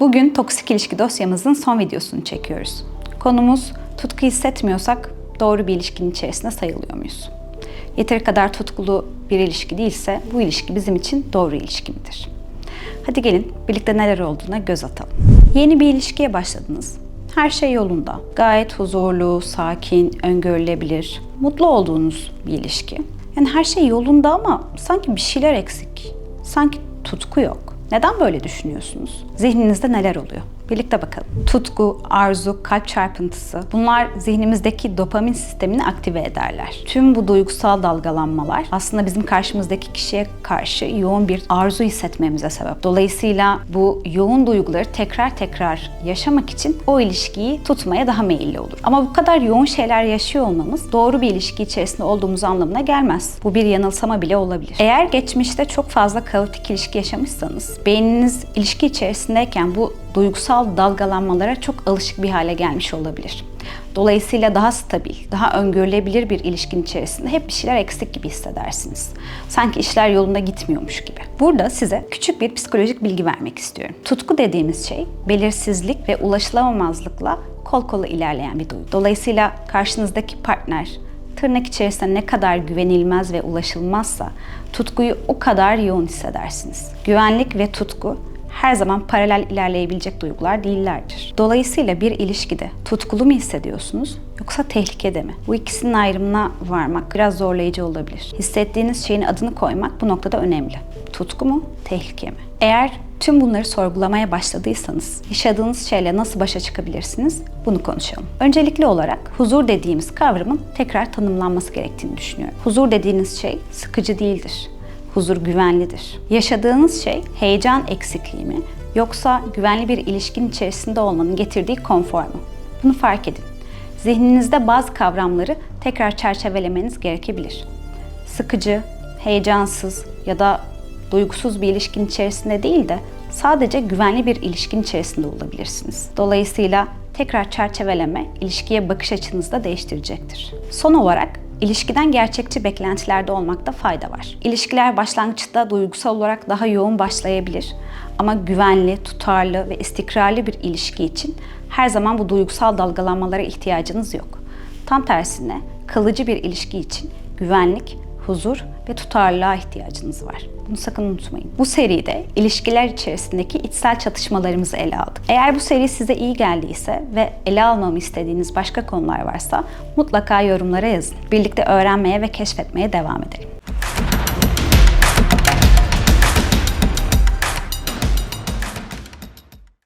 Bugün toksik ilişki dosyamızın son videosunu çekiyoruz. Konumuz tutku hissetmiyorsak doğru bir ilişkinin içerisinde sayılıyor muyuz? Yeteri kadar tutkulu bir ilişki değilse bu ilişki bizim için doğru ilişki midir? Hadi gelin birlikte neler olduğuna göz atalım. Yeni bir ilişkiye başladınız. Her şey yolunda. Gayet huzurlu, sakin, öngörülebilir, mutlu olduğunuz bir ilişki. Yani her şey yolunda ama sanki bir şeyler eksik. Sanki tutku yok. Neden böyle düşünüyorsunuz? Zihninizde neler oluyor? Birlikte bakalım. Tutku, arzu, kalp çarpıntısı bunlar zihnimizdeki dopamin sistemini aktive ederler. Tüm bu duygusal dalgalanmalar aslında bizim karşımızdaki kişiye karşı yoğun bir arzu hissetmemize sebep. Dolayısıyla bu yoğun duyguları tekrar tekrar yaşamak için o ilişkiyi tutmaya daha meyilli olur. Ama bu kadar yoğun şeyler yaşıyor olmamız doğru bir ilişki içerisinde olduğumuz anlamına gelmez. Bu bir yanılsama bile olabilir. Eğer geçmişte çok fazla kaotik ilişki yaşamışsanız, beyniniz ilişki içerisindeyken bu duygusal dalgalanmalara çok alışık bir hale gelmiş olabilir. Dolayısıyla daha stabil, daha öngörülebilir bir ilişkin içerisinde hep bir şeyler eksik gibi hissedersiniz. Sanki işler yolunda gitmiyormuş gibi. Burada size küçük bir psikolojik bilgi vermek istiyorum. Tutku dediğimiz şey belirsizlik ve ulaşılamamazlıkla kol kola ilerleyen bir duygu. Dolayısıyla karşınızdaki partner tırnak içerisinde ne kadar güvenilmez ve ulaşılmazsa tutkuyu o kadar yoğun hissedersiniz. Güvenlik ve tutku her zaman paralel ilerleyebilecek duygular değillerdir. Dolayısıyla bir ilişkide tutkulu mu hissediyorsunuz yoksa tehlikede mi? Bu ikisinin ayrımına varmak biraz zorlayıcı olabilir. Hissettiğiniz şeyin adını koymak bu noktada önemli. Tutku mu, tehlike mi? Eğer tüm bunları sorgulamaya başladıysanız yaşadığınız şeyle nasıl başa çıkabilirsiniz? Bunu konuşalım. Öncelikli olarak huzur dediğimiz kavramın tekrar tanımlanması gerektiğini düşünüyorum. Huzur dediğiniz şey sıkıcı değildir huzur güvenlidir. Yaşadığınız şey heyecan eksikliği mi yoksa güvenli bir ilişkin içerisinde olmanın getirdiği konfor mu? Bunu fark edin. Zihninizde bazı kavramları tekrar çerçevelemeniz gerekebilir. Sıkıcı, heyecansız ya da duygusuz bir ilişkin içerisinde değil de sadece güvenli bir ilişkin içerisinde olabilirsiniz. Dolayısıyla tekrar çerçeveleme ilişkiye bakış açınızı da değiştirecektir. Son olarak İlişkiden gerçekçi beklentilerde olmakta fayda var. İlişkiler başlangıçta duygusal olarak daha yoğun başlayabilir ama güvenli, tutarlı ve istikrarlı bir ilişki için her zaman bu duygusal dalgalanmalara ihtiyacınız yok. Tam tersine kalıcı bir ilişki için güvenlik, huzur ve tutarlılığa ihtiyacınız var. Bunu sakın unutmayın. Bu seride ilişkiler içerisindeki içsel çatışmalarımızı ele aldık. Eğer bu seri size iyi geldiyse ve ele almamı istediğiniz başka konular varsa mutlaka yorumlara yazın. Birlikte öğrenmeye ve keşfetmeye devam edelim.